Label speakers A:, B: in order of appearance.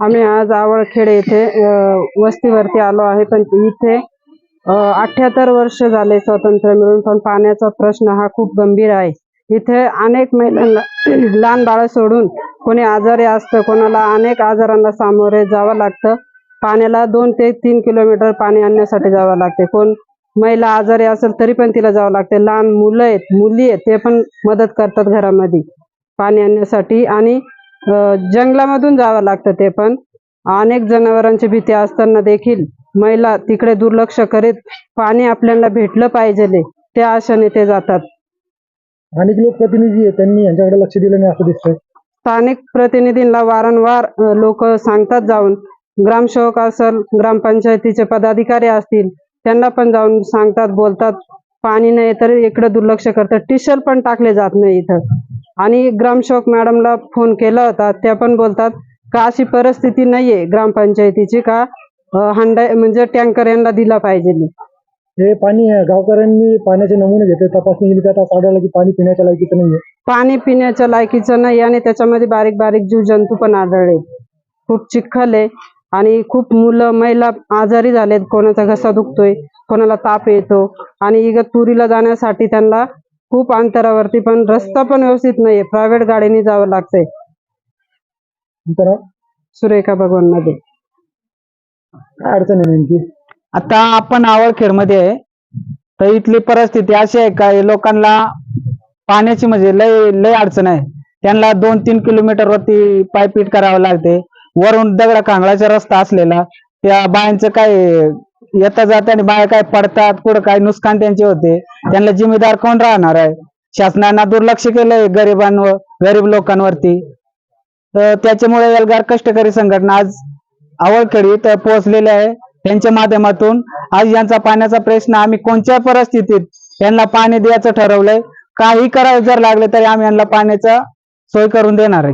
A: आम्ही आज आवळखेड येथे वस्तीवरती आलो आहे पण इथे अठ्याहत्तर वर्ष झाले स्वातंत्र्य मिळून पण पाण्याचा प्रश्न हा खूप गंभीर आहे. इथे अनेक महिलांना लहान बाळ सोडून कोणी आजारी असतं कोणाला अनेक आजारांना सामोरे जावं लागतं. पाण्याला दोन ते तीन किलोमीटर पाणी आणण्यासाठी जावं लागते. कोण महिला आजारी असेल तरी पण तिला जावं लागते. लहान मुलं आहेत मुली आहेत ते पण मदत करतात घरामध्ये. पाणी आणण्यासाठी आणि जंगलामधून जावं लागतं ते पण. अनेक जनावरांची भीती असताना देखील महिला तिकडे दुर्लक्ष करीत पाणी आपल्याला भेटलं पाहिजे त्या आशेने ते जातात.
B: स्थानिक लोकप्रतिनिधी त्यांनी यांच्याकडे लक्ष दिलं नाही असं दिसतंय.
A: स्थानिक प्रतिनिधींना वारंवार लोक सांगतात जाऊन. ग्रामसेवक असेल ग्रामपंचायतीचे पदाधिकारी असतील त्यांना पण जाऊन सांगतात बोलतात. पाणी नाही तर इकडे दुर्लक्ष करतात. टिशल पण टाकले जात नाही इथं. आणि ग्रामसेवक मॅडमला फोन केला होता. त्या पण बोलतात का अशी परिस्थिती नाहीये ग्रामपंचायतीची का हंडा म्हणजे टँकर यांना दिला पाहिजे.
B: हे पाणी गावकऱ्यांनी पाण्याचे नमुने घेतले. तपासणी केली. त्यात असं आढळलं की पाणी पिण्याच्या लायकीचं नाहीये.
A: पाणी पिण्याच्या लायकीचं नाही आणि त्याच्यामध्ये बारीक बारीक जीव जंतू पण आढळले. खूप चिखल आहे आणि खूप मुलं महिला आजारी झालेत. कोणाचा घसा दुखतोय कोणाला ताप येतो आणि इगतपुरीला जाण्यासाठी त्यांना खूप अंतरावरती पण रस्ता पण व्यवस्थित नाहीये. प्रायव्हेट गाडीने जावं लागतंय. सुरेखा भगवानमध्ये.
B: काय अडचण आहे नेमकी?
C: आता आपण आवळखेडमध्ये आहे. तर इथली परिस्थिती अशी आहे का हे लोकांना पाण्याची म्हणजे लय लय अडचण आहे. त्यांना दोन तीन किलोमीटर वरती पायपीट करावं लागते. वरून दगडा कांगळाचा रस्ता असलेला. त्या बायांचं काय येता जाता आणि बाया काय पडतात पुढं काय नुकसान त्यांचे होते त्यांना जिम्मेदार कोण राहणार आहे? शासनानं दुर्लक्ष केलंय गरिबांवर गरीब लोकांवरती. तर त्याच्यामुळे एल्गार कष्टकरी संघटना आज आवळखेड तर पोहोचलेले आहे. त्यांच्या माध्यमातून आज यांचा पाण्याचा प्रश्न आम्ही कोणत्या परिस्थितीत यांना पाणी द्यायचं ठरवलंय? काही करायला जर लागले तरी आम्ही यांना पाण्याचा सोय करून देणार आहे.